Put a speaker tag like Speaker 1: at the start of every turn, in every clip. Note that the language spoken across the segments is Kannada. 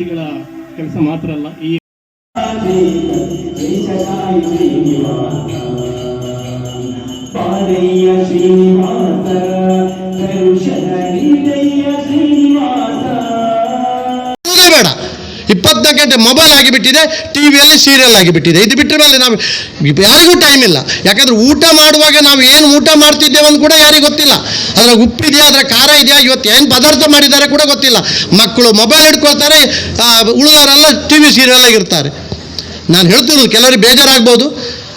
Speaker 1: ಧರ್ಮದರ್ಶಿಗಳ ಕೆಲಸ ಮಾತ್ರ ಅಲ್ಲ ಈ
Speaker 2: ಬೇಡ. ಗಂಟೆ ಮೊಬೈಲ್ ಆಗಿಬಿಟ್ಟಿದೆ. ಟಿ ವಿಯಲ್ಲಿ ಸೀರಿಯಲ್ ಆಗಿಬಿಟ್ಟಿದೆ? ಇದು ಬಿಟ್ಟರೆ ಮೇಲೆ ನಾವು ಯಾರಿಗೂ ಟೈಮ್ ಇಲ್ಲ. ಯಾಕಂದ್ರೆ ಊಟ ಮಾಡುವಾಗ ನಾವು ಏನು ಊಟ ಮಾಡ್ತಿದ್ದೇವೆ ಅಂತ ಕೂಡ ಯಾರಿಗೂ ಗೊತ್ತಿಲ್ಲ. ಅದರ ಉಪ್ಪಿದೆಯಾ ಅದರ ಖಾರ ಇದೆಯಾ, ಇವತ್ತು ಏನು ಪದಾರ್ಥ ಮಾಡಿದ್ದಾರೆ ಕೂಡ ಗೊತ್ತಿಲ್ಲ. ಮಕ್ಕಳು ಮೊಬೈಲ್ ಹಿಡ್ಕೊಳ್ತಾರೆ ಉಳಿದವರೆಲ್ಲ ಟಿ ವಿ ಸೀರಿಯಲ್ ಆಗಿರ್ತಾರೆ. ನಾನು ಹೇಳ್ತಿರೋದು ಕೆಲವರಿಗೆ ಬೇಜಾರಾಗ್ಬೋದು.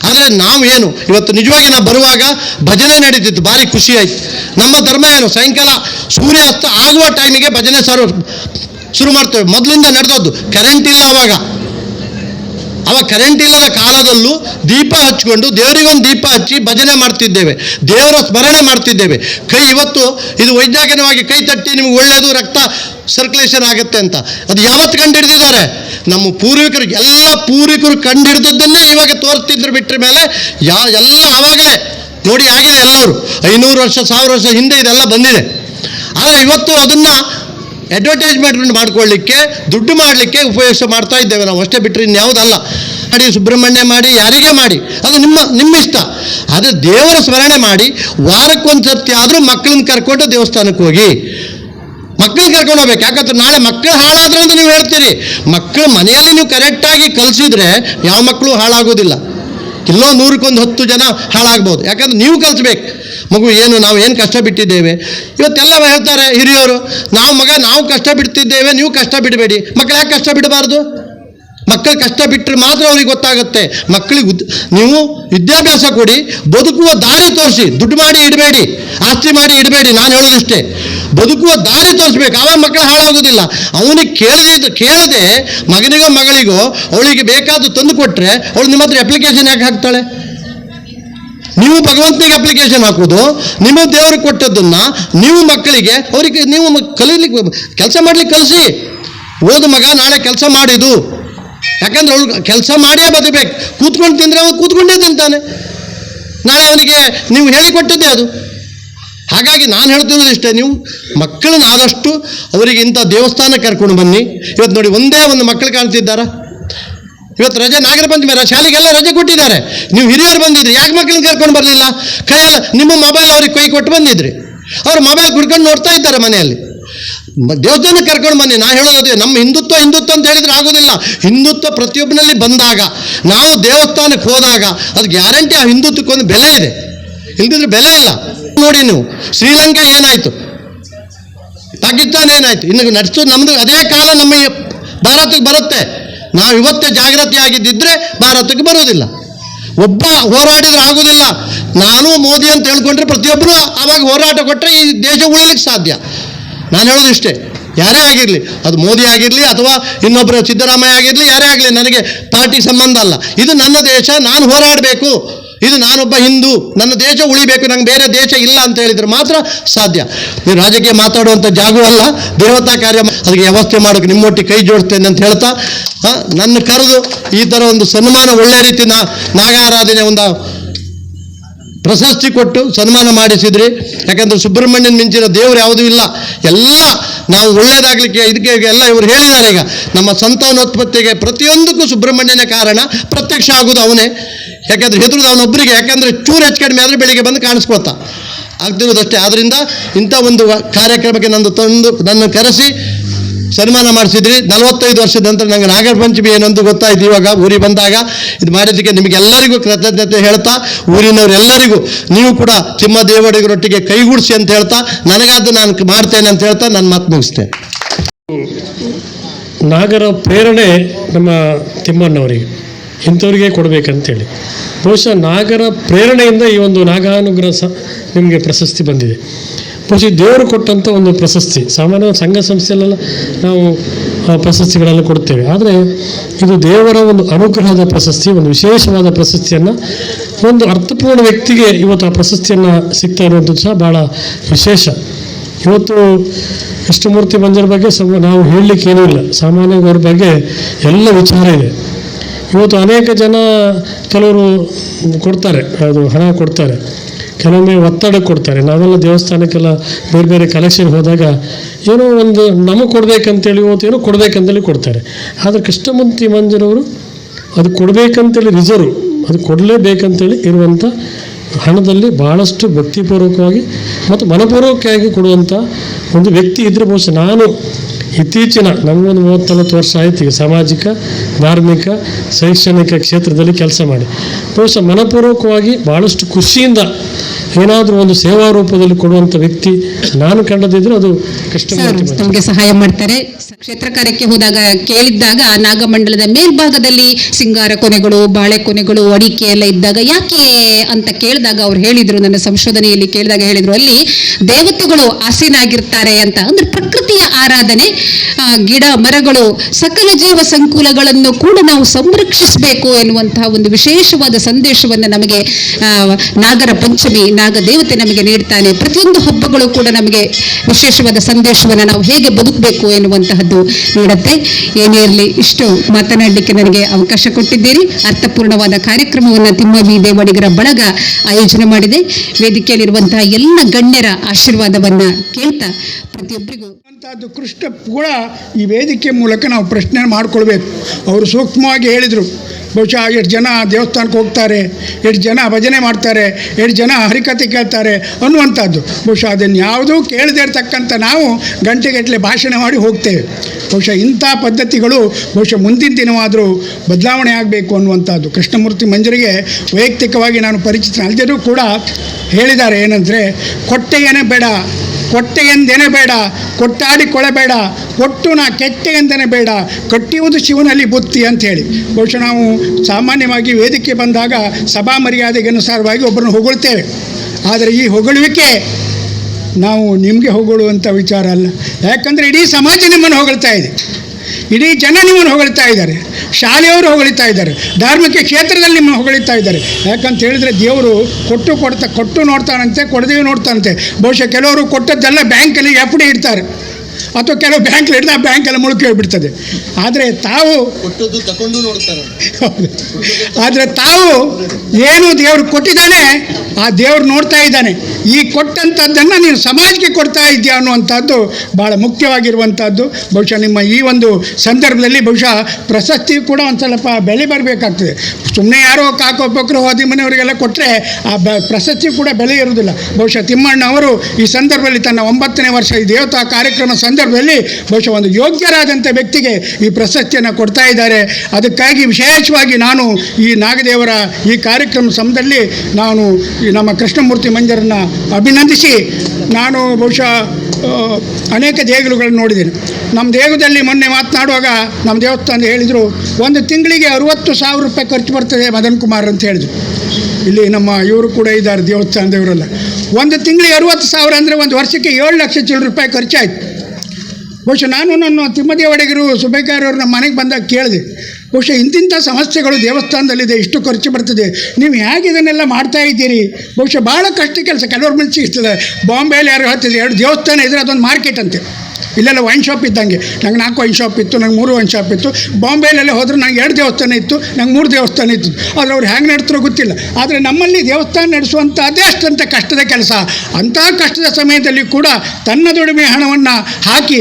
Speaker 2: ಆದರೆ ನಾವು ಏನು, ಇವತ್ತು ನಿಜವಾಗಿ ನಾವು ಬರುವಾಗ ಭಜನೆ ನಡೀತಿತ್ತು, ಭಾರಿ ಖುಷಿ ಆಯ್ತು. ನಮ್ಮ ಧರ್ಮ ಏನು, ಸಾಯಂಕಾಲ ಸೂರ್ಯಾಸ್ತ ಆಗುವ ಟೈಮಿಗೆ ಭಜನೆ ಸರ್ ಶುರು ಮಾಡ್ತೇವೆ. ಮೊದಲಿಂದ ನಡೆದದ್ದು ಕರೆಂಟ್ ಇಲ್ಲ ಅವಾಗ. ಅವಾಗ ಕರೆಂಟ್ ಇಲ್ಲದ ಕಾಲದಲ್ಲೂ ದೀಪ ಹಚ್ಕೊಂಡು ದೇವರಿಗೊಂದು ದೀಪ ಹಚ್ಚಿ ಭಜನೆ ಮಾಡ್ತಿದ್ದೇವೆ. ದೇವರ ಸ್ಮರಣೆ ಮಾಡ್ತಿದ್ದೇವೆ. ಕೈ ಇವತ್ತು ಇದು ವೈಜ್ಞಾನಿಕವಾಗಿ ಕೈ ತಟ್ಟಿ ನಿಮ್ಗೆ ಒಳ್ಳೆಯದು, ರಕ್ತ ಸರ್ಕ್ಯುಲೇಷನ್ ಆಗುತ್ತೆ ಅಂತ. ಅದು ಯಾವತ್ತು ಕಂಡುಹಿಡಿದಿದ್ದಾರೆ ನಮ್ಮ ಪೂರ್ವಿಕರು, ಎಲ್ಲ ಪೂರ್ವಿಕರು ಕಂಡುಹಿಡಿದದ್ದನ್ನೇ ಇವಾಗ ತೋರ್ತಿದ್ರು ಬಿಟ್ಟರೆ ಮೇಲೆ ಯಾ, ಎಲ್ಲ ಆವಾಗಲೇ, ನೋಡಿ ಆಗಿದೆ ಎಲ್ಲರೂ. ಐನೂರು ವರ್ಷ, ಸಾವಿರ ವರ್ಷ ಹಿಂದೆ ಇದೆಲ್ಲ ಬಂದಿದೆ. ಆದರೆ ಇವತ್ತು ಅದನ್ನು ಅಡ್ವರ್ಟೈಸ್ಮೆಂಟ್ ಮಾಡ್ಕೊಳ್ಳಿಕ್ಕೆ, ದುಡ್ಡು ಮಾಡಲಿಕ್ಕೆ ಉಪಯೋಗ ಮಾಡ್ತಾ ಇದ್ದೇವೆ ನಾವು. ಅಷ್ಟೇ ಬಿಟ್ಟರೆ ಇನ್ಯಾವುದಲ್ಲ. ಮಾಡಿ ಸುಬ್ರಹ್ಮಣ್ಯ ಮಾಡಿ, ಯಾರಿಗೆ ಮಾಡಿ? ಅದು ನಿಮ್ಮ ನಿಮ್ಮ ಇಷ್ಟ. ಆದರೆ ದೇವರ ಸ್ಮರಣೆ ಮಾಡಿ ವಾರಕ್ಕೊಂದು ಸರ್ತಿ ಆದರೂ ಮಕ್ಕಳನ್ನ ಕರ್ಕೊಂಡು ದೇವಸ್ಥಾನಕ್ಕೆ ಹೋಗಿ. ಮಕ್ಕಳು ಕರ್ಕೊಂಡು ಹೋಗ್ಬೇಕು. ಯಾಕಂದ್ರೆ ನಾಳೆ ಮಕ್ಕಳು ಹಾಳಾದ್ರೆ ಅಂತ ನೀವು ಹೇಳ್ತೀರಿ. ಮಕ್ಕಳು ಮನೆಯಲ್ಲಿ ನೀವು ಕರೆಕ್ಟಾಗಿ ಕಲಿಸಿದ್ರೆ ಯಾವ ಮಕ್ಕಳು ಹಾಳಾಗೋದಿಲ್ಲ. ಎಲ್ಲೋ ನೂರಕ್ಕೊಂದು ಹತ್ತು ಜನ ಹಾಳಾಗ್ಬೋದು. ಯಾಕಂದ್ರೆ ನೀವು ಕಲಿಸ್ಬೇಕು. ಮಗು, ಏನು, ನಾವು ಏನು ಕಷ್ಟ ಬಿಟ್ಟಿದ್ದೇವೆ? ಇವತ್ತೆಲ್ಲ ಹೇಳ್ತಾರೆ ಹಿರಿಯವರು ನಾವು ಮಗ, ನಾವು ಕಷ್ಟ ಬಿಡ್ತಿದ್ದೇವೆ, ನೀವು ಕಷ್ಟ ಬಿಡಬೇಡಿ. ಮಕ್ಕಳು ಯಾಕೆ ಕಷ್ಟ ಬಿಡಬಾರ್ದು? ಮಕ್ಕಳು ಕಷ್ಟ ಬಿಟ್ಟರೆ ಮಾತ್ರ ಅವ್ರಿಗೆ ಗೊತ್ತಾಗುತ್ತೆ. ಮಕ್ಕಳಿಗೆ ಉದ್, ನೀವು ವಿದ್ಯಾಭ್ಯಾಸ ಕೊಡಿ, ಬದುಕುವ ದಾರಿ ತೋರಿಸಿ. ದುಡ್ಡು ಮಾಡಿ ಇಡಬೇಡಿ. ಆಸ್ತಿ ಮಾಡಿ ಇಡಬೇಡಿ. ನಾನು ಹೇಳೋದಿಷ್ಟೇ. ಬದುಕುವ ದಾರಿ ತೋರಿಸ್ಬೇಕು. ಆವಾಗ ಮಕ್ಕಳು ಹಾಳಾಗೋದಿಲ್ಲ. ಅವನಿಗೆ ಇದು ಕೇಳದೆ ಮಗನಿಗೋ ಮಗಳಿಗೋ ಅವಳಿಗೆ ಬೇಕಾದ್ದು ತಂದು ಕೊಟ್ಟರೆ ಅವಳು ನಿಮ್ಮ ಹತ್ರ ಅಪ್ಲಿಕೇಶನ್ ಯಾಕೆ ಹಾಕ್ತಾಳೆ? ನೀವು ಭಗವಂತನಿಗೆ ಅಪ್ಲಿಕೇಶನ್ ಹಾಕೋದು ನಿಮ್ಮ ದೇವರು ಕೊಟ್ಟದ್ದನ್ನು ನೀವು ಮಕ್ಕಳಿಗೆ ಅವರಿಗೆ ನೀವು ಕಲೀಲಿಕ್ಕೆ, ಕೆಲಸ ಮಾಡ್ಲಿಕ್ಕೆ ಕಲಿಸಿ. ಓದು ಮಗ ನಾಳೆ ಕೆಲಸ ಮಾಡಿದು ಯಾಕಂದ್ರೆ ಅವಳು ಕೆಲಸ ಮಾಡಿಯೇ ಬದುಕಬೇಕು. ಕೂತ್ಕೊಂಡು ತಿಂದರೆ ಅವನು ಕೂತ್ಕೊಂಡೇ ತಿಂತಾನೆ. ನಾಳೆ ಅವನಿಗೆ ನೀವು ಹೇಳಿಕೊಟ್ಟದ್ದೇ ಅದು. ಹಾಗಾಗಿ ನಾನು ಹೇಳ್ತಿರೋದು ಇಷ್ಟೇ, ನೀವು ಮಕ್ಕಳನ್ನ ಆದಷ್ಟು ಅವರಿಗೆ ಇಂಥ ದೇವಸ್ಥಾನ ಕರ್ಕೊಂಡು ಬನ್ನಿ. ಇವತ್ತು ನೋಡಿ ಒಂದೇ ಒಂದು ಮಕ್ಕಳು ಕಾಣ್ತಿದ್ದಾರಾ? ಇವತ್ತು ರಜೆ ನಾಗರ ಪಂಚಮಿ ಶಾಲೆಗೆಲ್ಲ ರಜೆ ಕೊಟ್ಟಿದ್ದಾರೆ. ನೀವು ಹಿರಿಯರು ಬಂದಿದ್ರಿ, ಯಾಕೆ ಮಕ್ಕಳನ್ನ ಕರ್ಕೊಂಡು ಬರಲಿಲ್ಲ? ಕೈಯಲ್ಲ, ನಿಮ್ಮ ಮೊಬೈಲ್ ಅವ್ರಿಗೆ ಕೈ ಕೊಟ್ಟು ಬಂದಿದ್ರಿ. ಅವ್ರು ಮೊಬೈಲ್ ಕುಡ್ಕೊಂಡು ನೋಡ್ತಾ ಇದ್ದಾರೆ ಮನೆಯಲ್ಲಿ. ದೇವಸ್ಥಾನಕ್ಕೆ ಕರ್ಕೊಂಡು ಬನ್ನಿ. ನಾ ಹೇಳೋದು ನಮ್ಮ ಹಿಂದುತ್ವ ಹಿಂದುತ್ವ ಅಂತ ಹೇಳಿದ್ರೆ ಆಗೋದಿಲ್ಲ. ಹಿಂದುತ್ವ ಪ್ರತಿಯೊಬ್ಬನಲ್ಲಿ ಬಂದಾಗ, ನಾವು ದೇವಸ್ಥಾನಕ್ಕೆ ಹೋದಾಗ, ಅದು ಗ್ಯಾರಂಟಿ ಆ ಹಿಂದುತ್ವಕ್ಕೊಂದು ಬೆಲೆ ಇದೆ. ಇಲ್ದಿದ್ರೆ ಬೆಲೆ ಇಲ್ಲ. ನೋಡಿ ನೀವು, ಶ್ರೀಲಂಕಾ ಏನಾಯಿತು? ಪಾಕಿಸ್ತಾನ ಏನಾಯಿತು? ಇನ್ನು ನಡೆಸೋದು ನಮ್ಮದು ಅದೇ ಕಾಲ ನಮ್ಮ ಭಾರತಕ್ಕೆ ಬರುತ್ತೆ. ನಾವು ಇವತ್ತೇ ಜಾಗೃತಿ ಆಗಿದ್ದಿದ್ರೆ ಭಾರತಕ್ಕೆ ಬರೋದಿಲ್ಲ. ಒಬ್ಬ ಹೋರಾಡಿದ್ರೆ ಆಗೋದಿಲ್ಲ. ನಾನು, ಮೋದಿ ಅಂತ ಹೇಳ್ಕೊಂಡ್ರೆ ಪ್ರತಿಯೊಬ್ಬರು ಆವಾಗ ಹೋರಾಟ ಕೊಟ್ಟರೆ ಈ ದೇಶ ಉಳಿಲಿಕ್ಕೆ ಸಾಧ್ಯ. ನಾನು ಹೇಳೋದು ಇಷ್ಟೇ, ಯಾರೇ ಆಗಿರಲಿ, ಅದು ಮೋದಿ ಆಗಿರಲಿ ಅಥವಾ ಇನ್ನೊಬ್ಬರು ಸಿದ್ದರಾಮಯ್ಯ ಆಗಿರಲಿ, ಯಾರೇ ಆಗಲಿ, ನನಗೆ ಪಾರ್ಟಿ ಸಂಬಂಧ ಅಲ್ಲ. ಇದು ನನ್ನ ದೇಶ, ನಾನು ಹೋರಾಡಬೇಕು. ಇದು ನಾನೊಬ್ಬ ಹಿಂದೂ, ನನ್ನ ದೇಶ ಉಳಿಬೇಕು, ನಂಗೆ ಬೇರೆ ದೇಶ ಇಲ್ಲ ಅಂತ ಹೇಳಿದ್ರೆ ಮಾತ್ರ ಸಾಧ್ಯ. ನೀವು ರಾಜಕೀಯ ಮಾತಾಡುವಂಥ ಜಾಗವಲ್ಲ ದೇವತಾ ಕಾರ್ಯ ಅದಕ್ಕೆ ವ್ಯವಸ್ಥೆ ಮಾಡೋಕೆ ನಿಮ್ಮೊಟ್ಟಿಗೆ ಕೈ ಜೋಡಿಸ್ತೇನೆ ಅಂತ ಹೇಳ್ತಾ ನನ್ನ ಕರೆದು ಈ ಥರ ಒಂದು ಸನ್ಮಾನ, ಒಳ್ಳೆ ರೀತಿ ನಾಗಾರಾಧನೆ ಒಂದು ಪ್ರಶಸ್ತಿ ಕೊಟ್ಟು ಸನ್ಮಾನ ಮಾಡಿಸಿದ್ರಿ. ಯಾಕಂದ್ರೆ ಸುಬ್ರಹ್ಮಣ್ಯನ ಮಿಂಚಿನ ದೇವರು ಯಾವುದೂ ಇಲ್ಲ. ಎಲ್ಲ ನಾವು ಒಳ್ಳೆಯದಾಗಲಿಕ್ಕೆ ಇದಕ್ಕೆ ಎಲ್ಲ ಇವರು ಹೇಳಿದ್ದಾರೆ ಈಗ. ನಮ್ಮ ಸಂತಾನೋತ್ಪತ್ತಿಗೆ ಪ್ರತಿಯೊಂದಕ್ಕೂ ಸುಬ್ರಹ್ಮಣ್ಯನೇ ಕಾರಣ. ಪ್ರತ್ಯಕ್ಷ ಆಗೋದು ಅವನೇ. ಯಾಕಂದ್ರೆ ಹೆದರುದು ಅವನೊಬ್ಬರಿಗೆ ಯಾಕಂದ್ರೆ ಚೂರು ಹೆಚ್ಚು ಕಡಿಮೆ ಆದರೆ ಬೆಳಿಗ್ಗೆ ಬಂದು ಕಾಣಿಸ್ಕೊತ ಆಗ್ತಿರೋದಷ್ಟೇ. ಆದ್ದರಿಂದ ಇಂಥ ಒಂದು ಕಾರ್ಯಕ್ರಮಕ್ಕೆ ನಂದು ತಂದು ನನ್ನ ಕರೆಸಿ ಸನ್ಮಾನ ಮಾಡಿಸಿದ್ರಿ. ನಲವತ್ತೈದು ವರ್ಷದ ನಂತರ ನಂಗೆ ನಾಗರ ಪಂಚಮಿ ಏನಂತ ಗೊತ್ತಾಯ್ತು ಇವಾಗ. ಊರಿಗೆ ಬಂದಾಗ ಇದು ಮಾಡಿದ್ದಕ್ಕೆ ನಿಮಗೆಲ್ಲರಿಗೂ ಕೃತಜ್ಞತೆ ಹೇಳ್ತಾ, ಊರಿನವರೆಲ್ಲರಿಗೂ ನೀವು ಕೂಡ ತಿಮ್ಮದೇವಡಿಗರೊಟ್ಟಿಗೆ ಕೈಗೂಡಿಸಿ ಅಂತ ಹೇಳ್ತಾ, ನನಗಾದ ನಾನು ಮಾಡ್ತೇನೆ ಅಂತ ಹೇಳ್ತಾ ನಾನು ಮಾತು ಮುಗಿಸ್ತೇನೆ.
Speaker 3: ನಾಗರ ಪ್ರೇರಣೆ ನಮ್ಮ ತಿಮ್ಮಣ್ಣವರಿಗೆ. ಇಂಥವ್ರಿಗೆ ಕೊಡಬೇಕಂತೇಳಿ. ಬಹುಶಃ ನಾಗರ ಪ್ರೇರಣೆಯಿಂದ ಈ ಒಂದು ನಾಗಾನುಗ್ರಹ ನಿಮಗೆ ಪ್ರಶಸ್ತಿ ಬಂದಿದೆ. ಬಹುಶಃ ದೇವರು ಕೊಟ್ಟಂಥ ಒಂದು ಪ್ರಶಸ್ತಿ ಸಾಮಾನ್ಯವಾಗಿ ಸಂಘ ಸಂಸ್ಥೆಯಲ್ಲೆಲ್ಲ ನಾವು ಪ್ರಶಸ್ತಿಗಳನ್ನು ಕೊಡ್ತೇವೆ. ಆದರೆ ಇದು ದೇವರ ಒಂದು ಅನುಗ್ರಹದ ಪ್ರಶಸ್ತಿ, ಒಂದು ವಿಶೇಷವಾದ ಪ್ರಶಸ್ತಿಯನ್ನು ಒಂದು ಅರ್ಥಪೂರ್ಣ ವ್ಯಕ್ತಿಗೆ ಇವತ್ತು ಆ ಪ್ರಶಸ್ತಿಯನ್ನು ಸಿಗ್ತಾ ಇರುವಂಥದ್ದು ಸಹ ಭಾಳ ವಿಶೇಷ. ಇವತ್ತು ಕೃಷ್ಣಮೂರ್ತಿ ಮಂದಿರ ಬಗ್ಗೆ ಸಮ ನಾವು ಹೇಳಲಿಕ್ಕೆ ಏನೂ ಇಲ್ಲ. ಸಾಮಾನ್ಯವಾಗಿ ಅವ್ರ ಬಗ್ಗೆ ಎಲ್ಲ ವಿಚಾರ ಇದೆ. ಇವತ್ತು ಅನೇಕ ಜನ ಕೆಲವರು ಕೊಡ್ತಾರೆ, ಅದು ಹಣ ಕೊಡ್ತಾರೆ. ಕೆಲವೊಮ್ಮೆ ಒತ್ತಡ ಕೊಡ್ತಾರೆ. ನಾವೆಲ್ಲ ದೇವಸ್ಥಾನಕ್ಕೆಲ್ಲ ಬೇರೆ ಬೇರೆ ಕಲೆಕ್ಷನ್ ಹೋದಾಗ ಏನೋ ಒಂದು ನಮಗೆ ಕೊಡಬೇಕಂತೇಳಿ ಇವತ್ತು ಏನೋ ಕೊಡಬೇಕಂತೇಳಿ ಕೊಡ್ತಾರೆ. ಆದರೆ ಕೃಷ್ಣಮೂರ್ತಿ ಮಂಜರವರು ಅದು ಕೊಡಬೇಕಂತೇಳಿ ರಿಸರ್ವ್ ಅದು ಕೊಡಲೇಬೇಕಂತೇಳಿ ಇರುವಂಥ ಹಣದಲ್ಲಿ ಭಾಳಷ್ಟು ಭಕ್ತಿಪೂರ್ವಕವಾಗಿ ಮತ್ತು ಮನಪೂರ್ವಕವಾಗಿ ಕೊಡುವಂಥ ಒಂದು ವ್ಯಕ್ತಿ ಇದ್ದರೆ ಬಹುಶಃ ನಾನು ಇತ್ತೀಚಿನ ನಮಗೊಂದು ಮೂವತ್ತು ನಲವತ್ತು ವರ್ಷ ಆಯ್ತು ಈಗ ಸಾಮಾಜಿಕ ಧಾರ್ಮಿಕ ಶೈಕ್ಷಣಿಕ ಕ್ಷೇತ್ರದಲ್ಲಿ ಕೆಲಸ ಮಾಡಿ. ಬಹುಶಃ ಮನಪೂರ್ವಕವಾಗಿ ಭಾಳಷ್ಟು ಖುಷಿಯಿಂದ ಏನಾದರೂ ಒಂದು ಸೇವಾ ರೂಪದಲ್ಲಿ ಕೊಡುವಂಥ ವ್ಯಕ್ತಿ ನಾನು ಕಂಡದಿದ್ರೆ ಅದು ಕಷ್ಟ.
Speaker 4: ನಮಗೆ ಸಹಾಯ ಮಾಡ್ತಾರೆ. ಕ್ಷೇತ್ರ ಕಾರ್ಯಕ್ಕೆ ಹೋದಾಗ ಕೇಳಿದ್ದಾಗ ನಾಗಮಂಡಲದ ಮೇಲ್ಭಾಗದಲ್ಲಿ ಸಿಂಗಾರ ಕೊನೆಗಳು ಬಾಳೆ ಕೊನೆಗಳು ಅಡಿಕೆ ಎಲ್ಲ ಇದ್ದಾಗ ಯಾಕೆ ಅಂತ ಕೇಳಿದಾಗ ಅವ್ರು ಹೇಳಿದ್ರು ನನ್ನ ಸಂಶೋಧನೆಯಲ್ಲಿ ಕೇಳಿದಾಗ ಹೇಳಿದ್ರು ಅಲ್ಲಿ ದೇವತೆಗಳು ಆಸೀನಾಗಿರ್ತಾರೆ ಅಂತ. ಅಂದ್ರೆ ಪ್ರಕೃತಿಯ ಆರಾಧನೆ ಗಿಡ ಮರಗಳು ಸಕಲ ಜೀವ ಸಂಕುಲಗಳನ್ನು ಕೂಡ ನಾವು ಸಂರಕ್ಷಿಸಬೇಕು ಎನ್ನುವಂತಹ ಒಂದು ವಿಶೇಷವಾದ ಸಂದೇಶವನ್ನು ನಮಗೆ ಆ, ನಾಗರ ಪಂಚಮಿ ನಾಗ ದೇವತೆ ನಮಗೆ ನೀಡ್ತಾನೆ. ಪ್ರತಿಯೊಂದು ಹಬ್ಬಗಳು ಕೂಡ ನಮಗೆ ವಿಶೇಷವಾದ ಸಂದೇಶವನ್ನು ನಾವು ಹೇಗೆ ಬದುಕಬೇಕು ಎನ್ನುವಂತಹದ್ದು ನೀಡುತ್ತೆ. ಏನೇ ಇರಲಿ ಇಷ್ಟು ಮಾತನಾಡಲಿಕ್ಕೆ ನನಗೆ ಅವಕಾಶ ಕೊಟ್ಟಿದ್ದೀರಿ. ಅರ್ಥಪೂರ್ಣವಾದ ಕಾರ್ಯಕ್ರಮವನ್ನು ತಿಮ್ಮವಿ ದೇವಡಿಗರ ಬಳಗ ಆಯೋಜನೆ ಮಾಡಿದೆ. ವೇದಿಕೆಯಲ್ಲಿರುವಂತಹ ಎಲ್ಲ ಗಣ್ಯರ ಆಶೀರ್ವಾದವನ್ನ ಕೇಳ್ತಾ ಪ್ರತಿಯೊಬ್ಬರಿಗೂ
Speaker 5: ಅಂಥದ್ದು ಕೃಷ್ಣ ಕೂಡ ಈ ವೇದಿಕೆ ಮೂಲಕ ನಾವು ಪ್ರಶ್ನೆ ಮಾಡಿಕೊಳ್ಬೇಕು. ಅವರು ಸೂಕ್ಷ್ಮವಾಗಿ ಹೇಳಿದರು. ಬಹುಶಃ ಎಷ್ಟು ಜನ ದೇವಸ್ಥಾನಕ್ಕೆ ಹೋಗ್ತಾರೆ ಎಷ್ಟು ಜನ ಭಜನೆ ಮಾಡ್ತಾರೆ ಎಷ್ಟು ಜನ ಹರಿಕತೆ ಕೇಳ್ತಾರೆ ಅನ್ನುವಂಥದ್ದು. ಬಹುಶಃ ಅದನ್ನು ಯಾವುದೂ ಕೇಳದೇ ಇರ್ತಕ್ಕಂಥ ನಾವು ಗಂಟೆಗಟ್ಟಲೆ ಭಾಷಣ ಮಾಡಿ ಹೋಗ್ತೇವೆ. ಬಹುಶಃ ಇಂಥ ಪದ್ಧತಿಗಳು ಬಹುಶಃ ಮುಂದಿನ ದಿನವಾದರೂ ಬದಲಾವಣೆ ಆಗಬೇಕು ಅನ್ನುವಂಥದ್ದು. ಕೃಷ್ಣಮೂರ್ತಿ ಮಂಜರಿಗೆ ವೈಯಕ್ತಿಕವಾಗಿ ನಾನು ಪರಿಚಿತ ಅಲ್ಲದರೂ ಕೂಡ ಹೇಳಿದ್ದಾರೆ ಏನಂದರೆ, ಕೊಟ್ಟೆಯೇನೆ ಬೇಡ ಕೊಟ್ಟೆ ಎಂದೇನೆ ಬೇಡ ಕೊಟ್ಟಾಡಿ ಕೊಳಬೇಡ ಕೊಟ್ಟು ನಾ ಕೆಟ್ಟೆ ಎಂದೇನೆ ಬೇಡ, ಕಟ್ಟಿಯುವುದು ಶಿವನಲ್ಲಿ ಬುತ್ತಿ ಅಂತ ಹೇಳಿ. ಬಹುಶಃ ನಾವು ಸಾಮಾನ್ಯವಾಗಿ ವೇದಿಕೆ ಬಂದಾಗ ಸಭಾ ಮರ್ಯಾದೆಗೆ ಅನುಸಾರವಾಗಿ ಒಬ್ಬರನ್ನು ಹೊಗಳ್ತೇವೆ. ಆದರೆ ಈ ಹೊಗಳುವಿಕೆ ನಾವು ನಿಮಗೆ ಹೊಗಳುವಂಥ ವಿಚಾರ ಅಲ್ಲ. ಯಾಕಂದರೆ ಇಡೀ ಸಮಾಜ ನಿಮ್ಮನ್ನು ಹೊಗಳ್ತಾ ಇದೆ. ಇಡೀ ಜನ ನಿಮ್ಮನ್ನು ಹೊಗಳ್ತಾ ಇದ್ದಾರೆ. ಶಾಲೆಯವರು ಹೊಗಳಿತಾ ಇದ್ದಾರೆ. ಧಾರ್ಮಿಕ ಕ್ಷೇತ್ರದಲ್ಲಿ ನಿಮ್ಮನ್ನು ಹೊಗಳಿತಾ ಇದ್ದಾರೆ. ಯಾಕಂತ ಹೇಳಿದರೆ ದೇವರು ಕೊಟ್ಟು ಕೊಡ್ತಾ ಕೊಟ್ಟು ನೋಡ್ತಾನಂತೆ ಕೊಡದೇವಿ ನೋಡ್ತಾನಂತೆ. ಬಹುಶಃ ಕೆಲವರು ಕೊಟ್ಟದ್ದೆಲ್ಲ ಬ್ಯಾಂಕಲ್ಲಿ ಎಫ್ ಡಿ ಇಡ್ತಾರೆ. ಅಥವಾ ಕೆಲವು ಬ್ಯಾಂಕ್ ಹಿಡಿದ ಬ್ಯಾಂಕೆಲ್ಲ ಮುಳುಕಿ ಹೋಗ್ಬಿಡ್ತದೆ. ಆದರೆ ತಾವು ಹೌದು. ಆದರೆ ತಾವು ಏನು ದೇವ್ರು ಕೊಟ್ಟಿದ್ದಾನೆ ಆ ದೇವ್ರು ನೋಡ್ತಾ ಇದ್ದಾನೆ. ಈ ಕೊಟ್ಟಂಥದ್ದನ್ನು ನೀನು ಸಮಾಜಕ್ಕೆ ಕೊಡ್ತಾ ಇದೆಯಾ ಅನ್ನುವಂಥದ್ದು ಭಾಳ ಮುಖ್ಯವಾಗಿರುವಂಥದ್ದು. ಬಹುಶಃ ನಿಮ್ಮ ಈ ಒಂದು ಸಂದರ್ಭದಲ್ಲಿ ಬಹುಶಃ ಪ್ರಶಸ್ತಿ ಕೂಡ ಒಂದು ಸ್ವಲ್ಪ ಬೆಲೆ ಬರಬೇಕಾಗ್ತದೆ. ಸುಮ್ಮನೆ ಯಾರೋ ಕಾಕೊಬ್ಬಕ್ರು ಹೋದಿ ಮನೆಯವರಿಗೆಲ್ಲ ಕೊಟ್ಟರೆ ಆ ಬ ಪ್ರಶಸ್ತಿ ಕೂಡ ಬೆಲೆ ಇರುವುದಿಲ್ಲ. ಬಹುಶಃ ತಿಮ್ಮಣ್ಣ ಅವರು ಈ ಸಂದರ್ಭದಲ್ಲಿ ತನ್ನ ಒಂಬತ್ತನೇ ವರ್ಷ ಈ ದೇವತಾ ಕಾರ್ಯಕ್ರಮ ಸಂದರ್ಭದಲ್ಲಿ ಬಹುಶಃ ಒಂದು ಯೋಗ್ಯರಾದಂಥ ವ್ಯಕ್ತಿಗೆ ಈ ಪ್ರಶಸ್ತಿಯನ್ನು ಕೊಡ್ತಾ ಇದ್ದಾರೆ. ಅದಕ್ಕಾಗಿ ವಿಶೇಷವಾಗಿ ನಾನು ಈ ನಾಗದೇವರ ಈ ಕಾರ್ಯಕ್ರಮ ಸಮಯದಲ್ಲಿ ನಾನು ಈ ನಮ್ಮ ಕೃಷ್ಣಮೂರ್ತಿ ಮಂಜರನ್ನು ಅಭಿನಂದಿಸಿ ನಾನು ಬಹುಶಃ ಅನೇಕ ದೇಗುಲುಗಳನ್ನು ನೋಡಿದ್ದೀನಿ. ನಮ್ಮ ದೇಹದಲ್ಲಿ ಮೊನ್ನೆ ಮಾತನಾಡುವಾಗ ನಮ್ಮ ದೇವಸ್ಥಾನ ಹೇಳಿದರು, ಒಂದು ತಿಂಗಳಿಗೆ ಅರುವತ್ತು ಸಾವಿರ ರೂಪಾಯಿ ಖರ್ಚು ಬರ್ತದೆ ಮದನ್ ಕುಮಾರ್ ಅಂತ ಹೇಳಿದರು. ಇಲ್ಲಿ ನಮ್ಮ ಇವರು ಕೂಡ ಇದ್ದಾರೆ ದೇವಸ್ಥಾನದವರೆಲ್ಲ. ಒಂದು ತಿಂಗಳಿಗೆ ಅರುವತ್ತು ಸಾವಿರ ಅಂದರೆ ಒಂದು ವರ್ಷಕ್ಕೆ ಏಳು ಲಕ್ಷ ಚಿಲ್ಲರೆ ರೂಪಾಯಿ ಖರ್ಚಾಯಿತು. ಬಹುಶಃ ನಾನು ನನ್ನ ತಿಮ್ಮದೇವಡಿಗರು ಸುಬೇಕಾರವ್ರು ನಮ್ಮ ಮನೆಗೆ ಬಂದಾಗ ಕೇಳಿದೆ, ಬಹುಶಃ ಇಂತಿಂಥ ಸಮಸ್ಯೆಗಳು ದೇವಸ್ಥಾನದಲ್ಲಿದೆ, ಇಷ್ಟು ಖರ್ಚು ಬರ್ತದೆ, ನೀವು ಹೇಗೆ ಇದನ್ನೆಲ್ಲ ಮಾಡ್ತಾ ಇದ್ದೀರಿ? ಬಹುಶಃ ಭಾಳ ಕಷ್ಟ ಕೆಲಸ, ಕೆಲವ್ರ ಮನಸ್ಸಿಗೆ ಇರ್ತದೆ ಬಾಂಬೆಯಲ್ಲಿ ಯಾರು ಹೇಳ್ತಿದ್ರು, ಎರಡು ದೇವಸ್ಥಾನ ಇದ್ರೆ ಅದೊಂದು ಮಾರ್ಕೆಟ್ ಅಂತೆ. ಇಲ್ಲೆಲ್ಲ ವೈನ್ ಶಾಪ್ ಇದ್ದಂಗೆ. ನಂಗೆ ನಾಲ್ಕು ವೈನ್ ಶಾಪ್ ಇತ್ತು, ನಂಗೆ ಮೂರು ವೈನ್ ಶಾಪ್ ಇತ್ತು. ಬಾಂಬೆಲೆಲ್ಲ ಹೋದ್ರೆ ನಂಗೆ ಎರಡು ದೇವಸ್ಥಾನ ಇತ್ತು, ನಂಗೆ ಮೂರು ದೇವಸ್ಥಾನ ಇತ್ತು. ಆದರೆ ಅವ್ರು ಹೆಂಗೆ ನಡೆಸ್ತಾರೋ ಗೊತ್ತಿಲ್ಲ. ಆದರೆ ನಮ್ಮಲ್ಲಿ ದೇವಸ್ಥಾನ ನಡೆಸುವಂಥದ್ದೇ ಅಷ್ಟಂತ ಕಷ್ಟದ ಕೆಲಸ. ಅಂಥ ಕಷ್ಟದ ಸಮಯದಲ್ಲಿ ಕೂಡ ತನ್ನ ದುಡಿಮೆ ಹಣವನ್ನು ಹಾಕಿ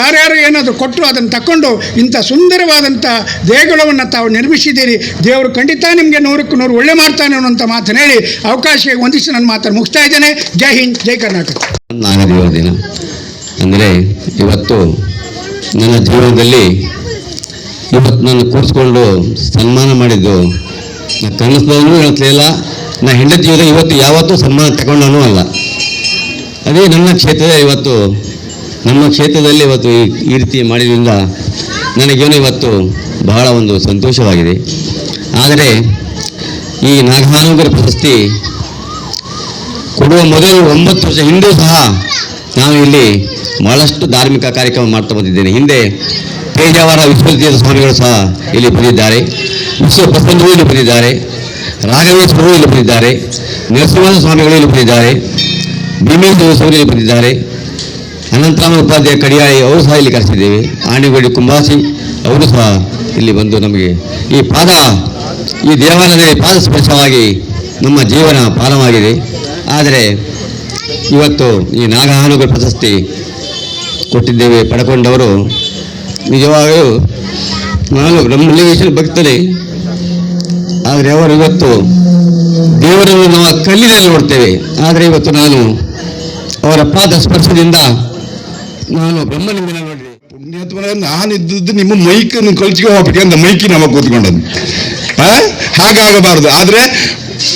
Speaker 5: ಯಾರ್ಯಾರು ಏನಾದರೂ ಕೊಟ್ಟರು ಅದನ್ನು ತಗೊಂಡು ಇಂಥ ಸುಂದರವಾದಂಥ ದೇಗುಲವನ್ನು ತಾವು ನಿರ್ಮಿಸಿದ್ದೀರಿ. ದೇವರು ಖಂಡಿತ ನಿಮಗೆ ನೂರಕ್ಕೆ ನೂರು ಒಳ್ಳೆ ಮಾಡ್ತಾನೆ ಅನ್ನುವಂಥ ಮಾತನ್ನು ಹೇಳಿ ಅವಕಾಶ ಹೊಂದಿಸಿ ನನ್ನ ಮಾತನ್ನು ಮುಗಿಸ್ತಾ ಇದ್ದೇನೆ. ಜೈ ಹಿಂದ್, ಜೈ ಕರ್ನಾಟಕ.
Speaker 6: ನಾನು ಅಂದರೆ ಇವತ್ತು ನನ್ನ ಜೀವನದಲ್ಲಿ ಇವತ್ತು ನಾನು ಕೂರಿಸ್ಕೊಂಡು ಸನ್ಮಾನ ಮಾಡಿದ್ದು. ನಾ ಕನಸದಲ್ಲೂ ಹೇಳ್ತಿಲ್ಲ ನಾ ಹೆಂಡತಿ ಜೀವನ ಇವತ್ತು ಯಾವತ್ತೂ ಸನ್ಮಾನ ತಗೊಂಡನೂ ಅಲ್ಲ. ಅದೇ ನನ್ನ ಕ್ಷೇತ್ರದ ಇವತ್ತು, ನಮ್ಮ ಕ್ಷೇತ್ರದಲ್ಲಿ ಇವತ್ತು ಈ ರೀತಿ ಮಾಡಿದ್ರಿಂದ ನನಗೇನು ಇವತ್ತು ಬಹಳ ಒಂದು ಸಂತೋಷವಾಗಿದೆ. ಆದರೆ ಈ ನಾಗಾನುಗರ ಪ್ರಶಸ್ತಿ ಕೊಡುವ ಮೊದಲು ಒಂಬತ್ತು ವರ್ಷ ಹಿಂದೂ ಸಹ ನಾವು ಇಲ್ಲಿ ಬಹಳಷ್ಟು ಧಾರ್ಮಿಕ ಕಾರ್ಯಕ್ರಮ ಮಾಡ್ತಾ ಬಂದಿದ್ದೇನೆ. ಹಿಂದೆ ಪೇಜಾವರ ವಿಶ್ವತೀರ್ಥ ಸ್ವಾಮಿಗಳು ಸಹ ಇಲ್ಲಿ ಬಂದಿದ್ದಾರೆ. ವಿಶ್ವ ಪ್ರಸನ್ನರು ಇಲ್ಲಿ ಬಂದಿದ್ದಾರೆ. ರಾಘವೇಶ್ವರರು ಇಲ್ಲಿ ಬಂದಿದ್ದಾರೆ. ನರಸಿಂಹ ಸ್ವಾಮಿಗಳು ಇಲ್ಲಿ ಬಂದಿದ್ದಾರೆ. ಭೀಮೇಶ್ವರ ಸ್ವಾಮಿ ಇಲ್ಲಿ ಬಂದಿದ್ದಾರೆ. ಅನಂತರಾಮ ಉಪಾಧ್ಯಾಯ ಕಡಿಯಾಳಿ ಅವರು ಸಹ ಇಲ್ಲಿ ಕರೆಸಿದ್ದೇವೆ. ಆಣಿಗೋಡಿ ಕುಂಬಾಸಿ ಅವರು ಸಹ ಇಲ್ಲಿ ಬಂದು ನಮಗೆ ಈ ಪಾದ, ಈ ದೇವಾಲಯದಲ್ಲಿ ಪಾದ ಸ್ಪರ್ಶವಾಗಿ ನಮ್ಮ ಜೀವನ ಪಾಲವಾಗಿದೆ ಆದರೆ ಇವತ್ತು ಈ ನಾಗಹಾನುಗಳ ಪ್ರಶಸ್ತಿ ಕೊಟ್ಟಿದ್ದೇವೆ. ಪಡ್ಕೊಂಡವರು ನಿಜವಾಗಲೂ ನಾನು ಬ್ರಹ್ಮಲಿಂಗೇಶ್ವರ ಭಕ್ತನೇ. ಆದರೆ ಅವರು ಇವತ್ತು ದೇವರನ್ನು ನಾವು ಕಲ್ಲಿನಲ್ಲಿ ನೋಡ್ತೇವೆ. ಆದರೆ ಇವತ್ತು ನಾನು ಅವರ ಪಾದ ಸ್ಪರ್ಶದಿಂದ ನಾನು ಬ್ರಹ್ಮಲಿಂಗನ ನೋಡಿದೆ.
Speaker 7: ನಾನು ಇದ್ದದ್ದು ನಿಮ್ಮ ಮೈಕನ್ನು ಕಲ್ಚಿಗೆ ಅಂತ ಮೈಕಿ ನಮಗೆ ಕೂತ್ಕೊಂಡದ್ದು? ಹಾಗಾಗಬಾರದು. ಆದ್ರೆ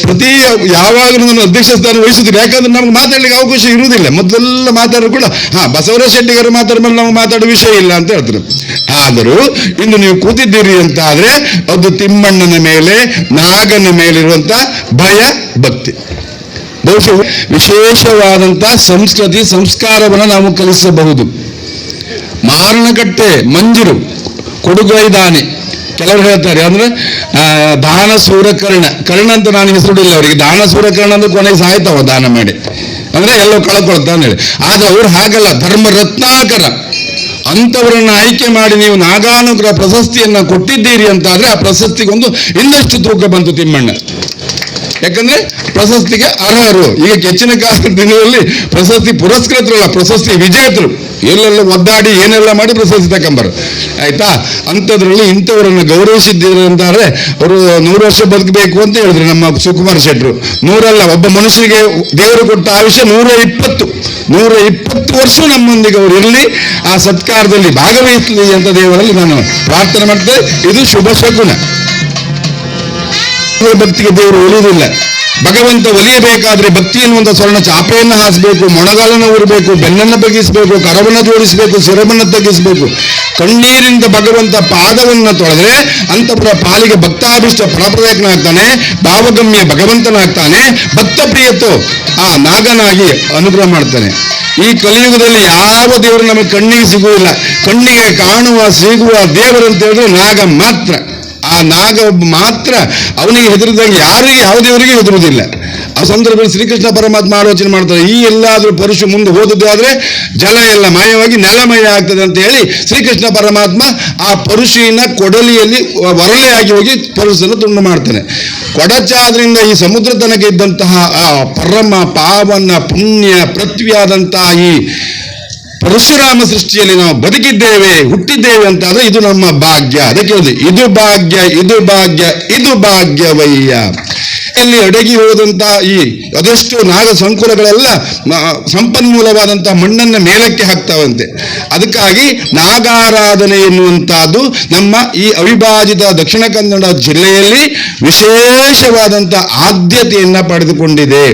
Speaker 7: ಪ್ರತಿ ಯಾವಾಗಲೂ ನಾನು ಅಧ್ಯಕ್ಷ ಸ್ಥಾನ ವಹಿಸುತ್ತೀನಿ. ಯಾಕಂದ್ರೆ ನಮ್ಗೆ ಮಾತಾಡ್ಲಿಕ್ಕೆ ಅವಕಾಶ ಇರುವುದಿಲ್ಲ. ಮೊದಲೆಲ್ಲ ಮಾತಾಡೋರು ಕೂಡ, ಹಾ, ಬಸವರಾಜ ಶೆಟ್ಟಿಗಾರ ಮಾತಾಡ ಮೇಲೆ ನಾವು ಮಾತಾಡೋ ವಿಷಯ ಇಲ್ಲ ಅಂತ ಹೇಳ್ತಾರೆ. ಆದರೂ ಇಂದು ನೀವು ಕೂತಿದ್ದೀರಿ ಅಂತ ಆದ್ರೆ ಅದು ತಿಮ್ಮಣ್ಣನ ಮೇಲೆ, ನಾಗನ ಮೇಲಿರುವಂತ ಭಯ, ಭಕ್ತಿ. ಬಹುಶಃ ವಿಶೇಷವಾದಂತ ಸಂಸ್ಕೃತಿ, ಸಂಸ್ಕಾರವನ್ನು ನಾವು ಕಲಿಸಬಹುದು. ಮಾರಣಕಟ್ಟೆ, ಮಂಜರು, ಕೊಡುಗೈದಾನೆ. ಕೆಲವರು ಹೇಳ್ತಾರೆ ಅಂದ್ರೆ ದಾನ ಸೂರ್ಯಕರ್ಣ ಕರ್ಣ. ಅಂತ ನಾನು ಹೆಸರುಡಿಲ್ಲ ಅವರಿಗೆ. ದಾನ ಸೂರ್ಯಕರ್ಣ ಅಂದ್ರೆ ಕೊನೆಗೆ ಸಾಯ್ತಾವ ದಾನ ಮಾಡಿ. ಅಂದ್ರೆ ಎಲ್ಲೋ ಕಳ್ಕೊಳ್ತಾನೆ ಹೇಳಿ. ಆದ್ರೆ ಅವ್ರು ಹಾಗಲ್ಲ. ಧರ್ಮ ರತ್ನಾಕರ. ಅಂಥವರನ್ನು ಆಯ್ಕೆ ಮಾಡಿ ನೀವು ನಾಗಾನುಗ್ರಹ ಪ್ರಶಸ್ತಿಯನ್ನ ಕೊಟ್ಟಿದ್ದೀರಿ ಅಂತಾದ್ರೆ ಆ ಪ್ರಶಸ್ತಿಗೊಂದು ಇನ್ನಷ್ಟು ತೂಕ ಬಂತು ತಿಮ್ಮಣ್ಣ. ಯಾಕಂದ್ರೆ ಪ್ರಶಸ್ತಿಗೆ ಅರ್ಹರು. ಈಗ ಹೆಚ್ಚಿನ ಕಾಲದ ದಿನದಲ್ಲಿ ಪ್ರಶಸ್ತಿ ಪುರಸ್ಕೃತರಲ್ಲ, ಪ್ರಶಸ್ತಿ ವಿಜೇತರು. ಎಲ್ಲೆಲ್ಲ ಒದ್ದಾಡಿ ಏನೆಲ್ಲ ಮಾಡಿ ಪ್ರಶಸ್ತಿ ತಕೊಂಬರು ಆಯ್ತಾ? ಅಂಥದ್ರಲ್ಲಿ ಇಂಥವರನ್ನು ಗೌರವಿಸಿದ್ದೀರ ಅಂತಾರೆ. ಅವರು ನೂರು ವರ್ಷ ಬದುಕಬೇಕು ಅಂತ ಹೇಳಿದ್ರು ನಮ್ಮ ಸುಕುಮಾರ್ ಶೆಟ್ರು ನೂರಲ್ಲ, ಒಬ್ಬ ಮನುಷ್ಯನಿಗೆ ದೇವರು ಕೊಟ್ಟ ಆಯುಷ್ಯ ನೂರ ಇಪ್ಪತ್ತು. ನೂರ ಇಪ್ಪತ್ತು ವರ್ಷ ನಮ್ಮೊಂದಿಗೆ ಅವರು ಇರಲಿ, ಆ ಸತ್ಕಾರದಲ್ಲಿ ಭಾಗವಹಿಸಲಿ ಅಂತ ದೇವರಲ್ಲಿ ನಾನು ಪ್ರಾರ್ಥನೆ ಮಾಡ್ತೇನೆ. ಇದು ಶುಭ ಶಕುನ. ಭಕ್ತಿಗೆ ದೇವರು ಒಲಿಯುವುದಿಲ್ಲ. ಭಗವಂತ ಒಲಿಯಬೇಕಾದ್ರೆ ಭಕ್ತಿ ಎನ್ನುವಂತ ಸ್ವರ್ಣ ಚಾಪೆಯನ್ನು ಹಾಸಬೇಕು, ಮೊಣಗಾಲನ್ನು ಊರಬೇಕು, ಬೆನ್ನನ್ನು ಬಗ್ಗಿಸಬೇಕು, ಕರವನ್ನು ಜೋಡಿಸಬೇಕು ಸಿರವನ್ನು ತಗ್ಗಿಸಬೇಕು. ಕಣ್ಣೀರಿಂದ ಭಗವಂತ ಪಾದವನ್ನು ತೊಳೆದ್ರೆ ಅಂತಪುರ ಪಾಲಿಗೆ ಭಕ್ತಾಭಿಷ್ಟ ಫಲಪ್ರದಾಯಕನಾಗ್ತಾನೆ ಭಾವಗಮ್ಯ ಭಗವಂತನಾಗ್ತಾನೆ ಭಕ್ತ ಪ್ರಿಯತ್ತು ಆ ನಾಗನಾಗಿ ಅನುಗ್ರಹ ಮಾಡ್ತಾನೆ. ಈ ಕಲಿಯುಗದಲ್ಲಿ ಯಾವ ದೇವರು ನಮಗೆ ಕಣ್ಣಿಗೆ ಸಿಗುವುದಿಲ್ಲ. ಕಣ್ಣಿಗೆ ಕಾಣುವ, ಸಿಗುವ ದೇವರು ಅಂತ ಹೇಳಿದ್ರೆ ನಾಗ ಮಾತ್ರ. ಆ ನಾಗ ಮಾತ್ರ ಅವನಿಗೆ ಹೆದರಿದಾಗ ಯಾರಿಗೆ, ಯಾವ ದೇವರಿಗೆ ಹೆದರುವುದಿಲ್ಲ. ಆ ಸಂದರ್ಭದಲ್ಲಿ ಶ್ರೀಕೃಷ್ಣ ಪರಮಾತ್ಮ ಆಲೋಚನೆ ಮಾಡ್ತಾರೆ, ಈ ಎಲ್ಲಾದರೂ ಪರಶು ಮುಂದೆ ಹೋದದ್ದು ಆದರೆ ಜಲ ಎಲ್ಲ ಮಾಯವಾಗಿ ನೆಲಮಯ ಆಗ್ತದೆ ಅಂತ ಹೇಳಿ ಶ್ರೀಕೃಷ್ಣ ಪರಮಾತ್ಮ ಆ ಪರುಷಿನ ಕೊಡಲಿಯಲ್ಲಿ ವರಳೆಯಾಗಿ ಹೋಗಿ ಪರುಷನ್ನು ತುಂಡು ಮಾಡ್ತಾನೆ. ಕೊಡಚಾದ್ರಿಂದ ಈ ಸಮುದ್ರ ತನಕ ಇದ್ದಂತಹ ಆ ಪರಮ ಪಾವನ ಪುಣ್ಯ ಪೃಥ್ವಿಯಾದಂತಹ ಈ ಪರಶುರಾಮ ಸೃಷ್ಟಿಯಲ್ಲಿ ನಾವು ಬದುಕಿದ್ದೇವೆ, ಹುಟ್ಟಿದ್ದೇವೆ ಅಂತ ಆದ್ರೆ ಇದು ನಮ್ಮ ಭಾಗ್ಯ. ಅದಕ್ಕೆ ಇದು ಭಾಗ್ಯ ಇದು ಭಾಗ್ಯ, ಇದು ಭಾಗ್ಯವಯ್ಯ. ಇಲ್ಲಿ ಅಡಗಿ ಹೋದಂತಹ ಈ ಅದೆಷ್ಟು ನಾಗ ಸಂಕುಲಗಳೆಲ್ಲ ಸಂಪನ್ಮೂಲವಾದಂತಹ ಮಣ್ಣನ್ನ ಮೇಲಕ್ಕೆ ಹಾಕ್ತಾವಂತೆ. ಅದಕ್ಕಾಗಿ ನಾಗಾರಾಧನೆ ಎನ್ನುವಂತಹದ್ದು ನಮ್ಮ ಈ ಅವಿಭಾಜಿತ ದಕ್ಷಿಣ ಕನ್ನಡ ಜಿಲ್ಲೆಯಲ್ಲಿ ವಿಶೇಷವಾದಂತಹ ಆದ್ಯತೆಯನ್ನ ಪಡೆದುಕೊಂಡಿದೆ.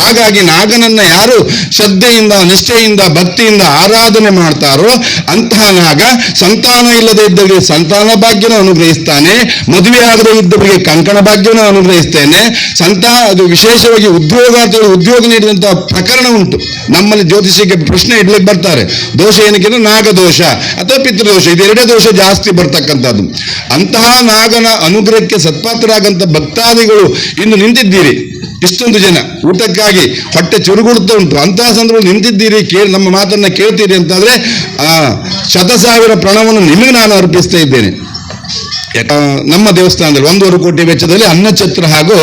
Speaker 7: ಹಾಗಾಗಿ ನಾಗನನ್ನ ಯಾರು ಶ್ರದ್ಧೆಯಿಂದ, ನಿಷ್ಠೆಯಿಂದ, ಭಕ್ತಿಯಿಂದ ಆರಾಧನೆ ಮಾಡ್ತಾರೋ ಅಂತಹ ನಾಗ ಸಂತಾನ ಇಲ್ಲದೆ ಇದ್ದವರಿಗೆ ಸಂತಾನ ಭಾಗ್ಯನ ಅನುಗ್ರಹಿಸ್ತಾನೆ ಮದುವೆ ಆಗದೆ ಇದ್ದವರಿಗೆ ಕಂಕಣ ಭಾಗ್ಯನ ಅನುಗ್ರಹಿಸ್ತೇನೆ ಸಂತಾನ ಅದು ವಿಶೇಷವಾಗಿ ಉದ್ಯೋಗಾರ್ಥಿಗಳು ಉದ್ಯೋಗ ನೀಡಿದಂತಹ ಪ್ರಕರಣ ಉಂಟು. ನಮ್ಮಲ್ಲಿ ಜ್ಯೋತಿಷಿಗೆ ಪ್ರಶ್ನೆ ಇಡ್ಲಿಕ್ಕೆ ಬರ್ತಾರೆ. ದೋಷ ಏನಕ್ಕೆ ಅಂದ್ರೆ ನಾಗದೋಷ ಅಥವಾ ಪಿತೃದೋಷ. ಇದೆರಡೇ ದೋಷ ಜಾಸ್ತಿ ಬರ್ತಕ್ಕಂಥದ್ದು. ಅಂತಹ ನಾಗನ ಅನುಗ್ರಹಕ್ಕೆ ಸತ್ಪಾತ್ರರಾಗಂತ ಭಕ್ತಾದಿಗಳು ಇನ್ನು ನಿಂತಿದ್ದೀರಿ. ಇಷ್ಟೊಂದು ಜನ ಊಟಕ್ಕಾಗಿ ಹೊಟ್ಟೆ ಚುರುಗುಡ್ತಾ ಉಂಟು. ಅಂತಹ ಸಂದರ್ಭದಲ್ಲಿ ನಿಂತಿದ್ದೀರಿ. ಕೇಳಿ ನಮ್ಮ ಮಾತನ್ನ ಕೇಳ್ತೀರಿ ಅಂತಾದ್ರೆ, ಆ ಶತ ಸಾವಿರ ಪ್ರಣವನ್ನು ನಿಮಗೆ ನಾನು ಅರ್ಪಿಸ್ತಾ ಇದ್ದೇನೆ. ನಮ್ಮ ದೇವಸ್ಥಾನದಲ್ಲಿ ಒಂದೂವರೆ ಕೋಟಿ ವೆಚ್ಚದಲ್ಲಿ ಅನ್ನಛತ್ರ ಹಾಗೂ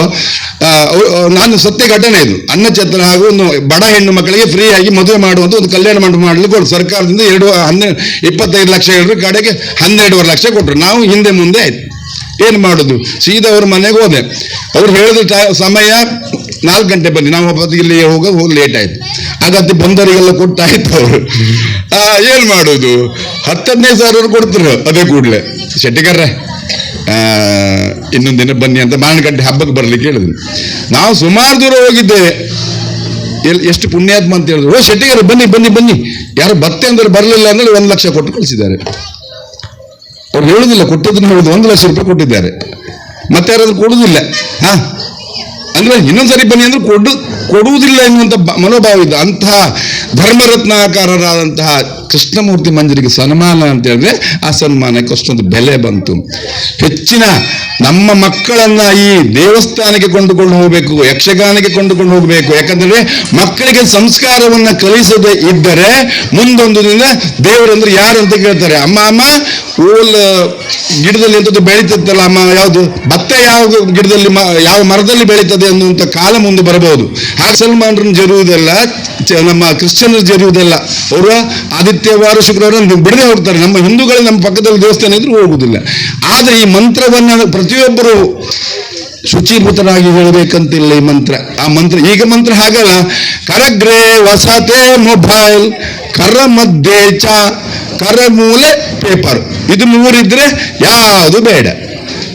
Speaker 7: ನಾನು ಸತ್ಯ ಘಟನೆ ಇದು. ಅನ್ನಛತ್ರ ಹಾಗೂ ಒಂದು ಬಡ ಹೆಣ್ಣು ಮಕ್ಕಳಿಗೆ ಫ್ರೀಯಾಗಿ ಮದುವೆ ಮಾಡುವಂತ ಒಂದು ಕಲ್ಯಾಣ ಮಂಟಪ ಮಾಡಲಿಕ್ಕೆ ಸರ್ಕಾರದಿಂದ ಎರಡು ಹನ್ನೆರಡು ಇಪ್ಪತ್ತೈದು ಲಕ್ಷ ಹೇಳಿದ್ರು ಕಡೆಗೆ ಹನ್ನೆರಡುವರೆ ಲಕ್ಷ ಕೊಟ್ಟರು ನಾವು ಹಿಂದೆ ಮುಂದೆ ಆಯ್ತು. ಏನು ಮಾಡೋದು? ಸೀದಾ ಅವ್ರ ಮನೆಗೆ ಹೋದೆ. ಅವ್ರು ಹೇಳಿದ ಸಮಯ ನಾಲ್ಕು ಗಂಟೆ ಬನ್ನಿ. ನಾವು ಇಲ್ಲಿ ಹೋಗ ಹೋಗಿ ಲೇಟ್ ಆಯ್ತು. ಹಾಗಾದ್ರೆ ಬಂದವರಿಗೆಲ್ಲ ಕೊಟ್ಟಾಯ್ತು ಅವರು ಏನು ಮಾಡೋದು? ಹತ್ತದೈದು ಸಾವಿರ ಕೊಡ್ತಾರೆ ಅದೇ ಕೂಡಲೇ. ಶೆಟ್ಟಿಗಾರ್ರೆ ಇನ್ನೊಂದು ದಿನ ಬನ್ನಿ ಅಂತ ಮಾವಿನಕಟ್ಟೆ ಹಬ್ಬಕ್ಕೆ ಬರ್ಲಿಕ್ಕೆ ಹೇಳಿದ್ರು. ನಾವು ಸುಮಾರು ದೂರ ಹೋಗಿದ್ದೇವೆ ಎಲ್ಲಿ ಎಷ್ಟು ಪುಣ್ಯಾತ್ಮ ಅಂತ ಹೇಳಿದ್ರು. ಓ ಶೆಟ್ಟಿಗಾರ ಬನ್ನಿ ಬನ್ನಿ ಬನ್ನಿ. ಯಾರು ಬತ್ತೆ ಅಂದ್ರೆ ಬರಲಿಲ್ಲ ಅಂದ್ರೆ ಒಂದು ಲಕ್ಷ ಕೊಟ್ಟು ಕಳಿಸಿದ್ದಾರೆ. ಅವ್ರು ಹೇಳುದಿಲ್ಲ ಕೊಟ್ಟದನ್ನ ಹೇಳುದು. ಒಂದು ಲಕ್ಷ ರೂಪಾಯಿ ಕೊಟ್ಟಿದ್ದಾರೆ. ಮತ್ತೆ ಯಾರಾದ್ರೂ ಕೊಡುವುದಿಲ್ಲ ಹಾ? ಅಂದ್ರೆ ಇನ್ನೊಂದ್ಸರಿ ಬನ್ನಿ ಅಂದ್ರೆ ಕೊಡು, ಕೊಡುವುದಿಲ್ಲ ಎನ್ನುವಂತ ಮನೋಭಾವ ಇದ್ದ ಅಂತಹ ಧರ್ಮರತ್ನಾಕಾರರಾದಂತಹ ಕೃಷ್ಣಮೂರ್ತಿ ಮಂಜರಿಗೆ ಸನ್ಮಾನ ಅಂತ ಹೇಳಿದ್ರೆ ಆ ಸನ್ಮಾನಕ್ಕೆ ಅಷ್ಟೊಂದು ಬೆಲೆ ಬಂತು. ಹೆಚ್ಚಿನ ನಮ್ಮ ಮಕ್ಕಳನ್ನ ಈ ದೇವಸ್ಥಾನಕ್ಕೆ ಕೊಂಡುಕೊಂಡು ಹೋಗಬೇಕು, ಯಕ್ಷಗಾನಕ್ಕೆ ಕೊಂಡುಕೊಂಡು ಹೋಗಬೇಕು. ಯಾಕಂದ್ರೆ ಮಕ್ಕಳಿಗೆ ಸಂಸ್ಕಾರವನ್ನ ಕಲಿಸದೆ ಇದ್ದರೆ ಮುಂದೊಂದು ದಿನ ದೇವರಂದ್ರೆ ಯಾರು ಅಂತ ಕೇಳ್ತಾರೆ, ಅಮ್ಮ ಅಮ್ಮ, ಓಲ್ ಗಿಡದಲ್ಲಿ ಎಂಥದ್ದು ಬೆಳೀತತ್ತಲ್ಲ, ಅಮ್ಮ, ಯಾವುದು ಭತ್ತ ಯಾವ ಗಿಡದಲ್ಲಿ ಯಾವ ಮರದಲ್ಲಿ ಬೆಳೀತದೆ ಅನ್ನುವಂಥ ಕಾಲ ಮುಂದೆ ಬರಬಹುದು. ಆ ಸಲ್ಮಾನರನ್ನು ಜರುವುದಲ್ಲ ನಮ್ಮ ಕ್ರಿಶ್ಚಿಯನ್ ಜರುವುದಲ್ಲ ಅವರು ಆದಿತ್ಯವಾರ ಶುಕ್ರವಾರ ಬಿಡದೆ ಹೋಗ್ತಾರೆ. ನಮ್ಮ ಹಿಂದೂಗಳು ನಮ್ಮ ಪಕ್ಕದಲ್ಲಿ ದೇವಸ್ಥಾನ ಇದ್ರೂ ಹೋಗುವುದಿಲ್ಲ ಆದರೆ ಈ ಮಂತ್ರವನ್ನ ಪ್ರತಿಯೊಬ್ಬರು ಶುಚೀಭೂತರಾಗಿ ಹೇಳಬೇಕಂತಿಲ್ಲ ಈ ಮಂತ್ರ. ಆ ಮಂತ್ರ, ಈಗ ಮಂತ್ರ ಹಾಗಲ್ಲ. ಕರಗ್ರೆ ವಸತೆ ಮೊಬೈಲ್, ಕರ ಮಧ್ಯೆ ಚ ಕರಮೂಲೆ ಪೇಪರ್. ಇದು ಮೂರಿದ್ರೆ ಯಾವುದು ಬೇಡ.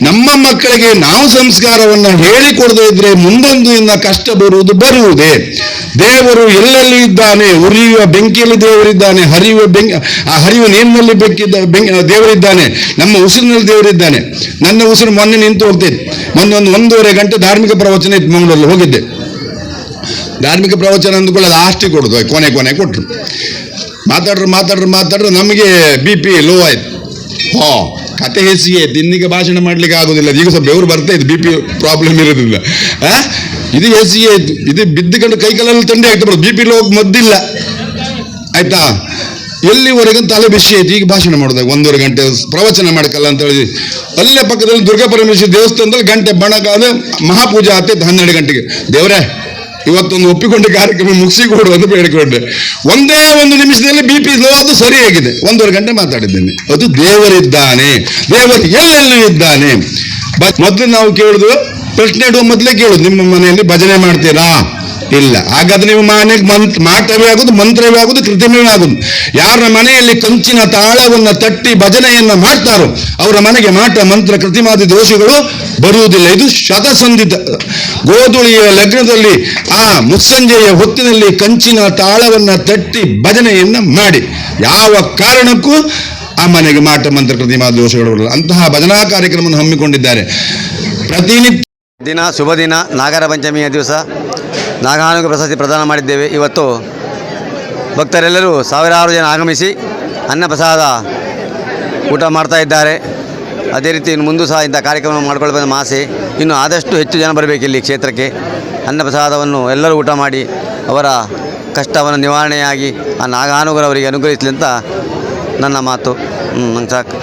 Speaker 7: ನಮ್ಮ ಮಕ್ಕಳಿಗೆ ನಾವು ಸಂಸ್ಕಾರವನ್ನು ಹೇಳಿಕೊಡದೇ ಇದ್ರೆ ಮುಂದೊಂದು ಇಂದ ಕಷ್ಟ ಬರುವುದು ಬರುವುದೇ. ದೇವರು ಎಲ್ಲೆಲ್ಲಿ ಇದ್ದಾನೆ? ಉರಿಯುವ ಬೆಂಕಿಯಲ್ಲಿ ದೇವರಿದ್ದಾನೆ, ಹರಿಯುವ ಬೆಂಕಿ, ಆ ಹರಿಯುವ ನೀರಿನಲ್ಲಿ ಬೆಂಕಿದ್ದ ಬೆಂಕಿ ದೇವರಿದ್ದಾನೆ, ನಮ್ಮ ಉಸಿರಿನಲ್ಲಿ ದೇವರಿದ್ದಾನೆ. ನನ್ನ ಉಸಿರು ಮೊನ್ನೆ ನಿಂತು ಹೋಗ್ತೇನೆ ಮೊನ್ನೆ ಒಂದು ಒಂದೂವರೆ ಗಂಟೆ ಧಾರ್ಮಿಕ ಪ್ರವಚನ ಇತ್ತು ಮಂಗಳೂರಲ್ಲಿ ಹೋಗಿದ್ದೆ. ಧಾರ್ಮಿಕ ಪ್ರವಚನ ಅಂದ್ಕೊಳ್ಳಿ ಲಾಸ್ಟಿಗೆ ಕೊಡೋದು, ಕೊನೆ ಕೊನೆ ಕೊಟ್ಟರು ಮಾತಾಡ್ರು ಮಾತಾಡ್ರು ಮಾತಾಡ್ರು, ನಮಗೆ ಬಿ ಪಿ ಲೋ ಆಯ್ತು. ಹೋ. ಕತೆ ಹೆಸಿಯೇ ತಿನ್ನಿಗೆ ಭಾಷಣ ಮಾಡ್ಲಿಕ್ಕೆ ಆಗೋದಿಲ್ಲ. ಈಗ ಸ್ವಲ್ಪ ಬೆವರು ಬರ್ತಾ ಇತ್ತು ಬಿ ಪಿ ಪ್ರಾಬ್ಲಮ್ ಇರೋದಿಲ್ಲ. ಆ? ಇದು ಹೆಸಿಯೇ ಇದು ಬಿದ್ದುಕೊಂಡು ಕೈ ಕಾಲೆಲ್ಲ ತಂಡೆ ಆಗ್ತಾ ಬರೋದು ಬಿ ಪಿ ಲೋಗ್ ಮದ್ದಿಲ್ಲ. ಆಯ್ತಾ? ಎಲ್ಲಿವರೆಗೂ ತಲೆ ಬಿಸಿ ಆಯ್ತು. ಈಗ ಭಾಷಣ ಮಾಡೋದಾಗ ಒಂದೂವರೆ ಗಂಟೆ ಪ್ರವಚನ ಮಾಡ್ಕಲ್ಲ ಅಂತ ಹೇಳಿ. ಅಲ್ಲೇ ಪಕ್ಕದಲ್ಲಿ ದುರ್ಗಾ ಪರಮೇಶ್ವರಿ ದೇವಸ್ಥಾನದಲ್ಲಿ ಗಂಟೆ ಬಣಗಾದ ಮಹಾಪೂಜೆ ಆಗ್ತೈತೆ ಹನ್ನೆರಡು ಗಂಟೆಗೆ. ದೇವರೇ ಇವತ್ತೊಂದು ಒಪ್ಪಿಕೊಂಡ ಕಾರ್ಯಕ್ರಮ ಮುಗಿಸಿ ಕೊಡು ಅಂತ ಬೇಡಿಕೊಂಡೆ. ಒಂದೇ ಒಂದು ನಿಮಿಷದಲ್ಲಿ ಬಿ ಪಿ ಲೋ ಅದು ಸರಿಯಾಗಿದೆ. ಒಂದೂವರೆ ಗಂಟೆ ಮಾತಾಡಿದ್ದೇನೆ. ಅದು ದೇವರಿದ್ದಾನೆ ದೇವರು ಎಲ್ಲೆಲ್ಲೂ ಇದ್ದಾನೆ. ಮೊದಲು ನಾವು ಕೇಳುದು, ಪ್ರಶ್ನೆ ಇಡುವ ಮೊದಲೇ ಕೇಳುದು. ನಿಮ್ಮ ಮನೆಯಲ್ಲಿ ಭಜನೆ ಮಾಡ್ತೀರಾ? ಇಲ್ಲ. ಹಾಗಾದ್ರೆ ನೀವು ಮನೆಗೆ ಮಂತ್ ಮಾಟವೇ ಆಗುದು, ಮಂತ್ರವೇ ಆಗುದು ಕೃತಿಮವೇ ಆಗುದು. ಯಾರ ಮನೆಯಲ್ಲಿ ಕಂಚಿನ ತಾಳವನ್ನ ತಟ್ಟಿ ಭಜನೆಯನ್ನ ಮಾಡ್ತಾರೋ, ಅವರ ಮನೆಗೆ ಮಾಟ ಮಂತ್ರ, ಕೃತಿಮಾದಿ ದೋಷಗಳು ಬರುವುದಿಲ್ಲ. ಇದು ಶತಸಂಧಿತ ಗೋಧುಳಿಯ ಲಗ್ನದಲ್ಲಿ, ಆ ಮುಸ್ಸಂಜೆಯ ಹೊತ್ತಿನಲ್ಲಿ ಕಂಚಿನ ತಾಳವನ್ನ ತಟ್ಟಿ ಭಜನೆಯನ್ನ ಮಾಡಿ. ಯಾವ ಕಾರಣಕ್ಕೂ ಆ ಮನೆಗೆ ಮಾಟ ಮಂತ್ರ, ಕೃತಿಮಾದಿ ದೋಷಗಳು ಬರಲ್ಲ ಅಂತಹ ಭಜನಾ ಕಾರ್ಯಕ್ರಮವನ್ನು ಹಮ್ಮಿಕೊಂಡಿದ್ದಾರೆ. ಪ್ರತಿನಿತ್ಯ
Speaker 8: ದಿನ, ಶುಭ ದಿನ, ನಾಗರ ಪಂಚಮಿಯ ದಿವಸ. ನಾಗಾನುಗ ಪ್ರಶಸ್ತಿ ಪ್ರದಾನ ಮಾಡಿದ್ದೇವೆ. ಇವತ್ತು ಭಕ್ತರೆಲ್ಲರೂ ಸಾವಿರಾರು ಜನ ಆಗಮಿಸಿ ಅನ್ನಪ್ರಸಾದ ಊಟ ಮಾಡ್ತಾ ಇದ್ದಾರೆ. ಅದೇ ರೀತಿ ಇನ್ನು ಮುಂದೂ ಸಹ ಇಂಥ ಕಾರ್ಯಕ್ರಮ ಮಾಡಿಕೊಳ್ಬೇಕೆಂಬ ಆಸೆ. ಇನ್ನು ಆದಷ್ಟು ಹೆಚ್ಚು ಜನ ಬರಬೇಕು ಇಲ್ಲಿ ಕ್ಷೇತ್ರಕ್ಕೆ. ಅನ್ನಪ್ರಸಾದವನ್ನು ಎಲ್ಲರೂ ಊಟ ಮಾಡಿ ಅವರ ಕಷ್ಟವನ್ನು ನಿವಾರಣೆಯಾಗಿ ಆ ನಾಗಾನುಗರವರಿಗೆ ಅನುಗ್ರಹಿಸಲಿ ಅಂತ ನನ್ನ ಮಾತು. ಹ್ಞೂ ಸಾಕು.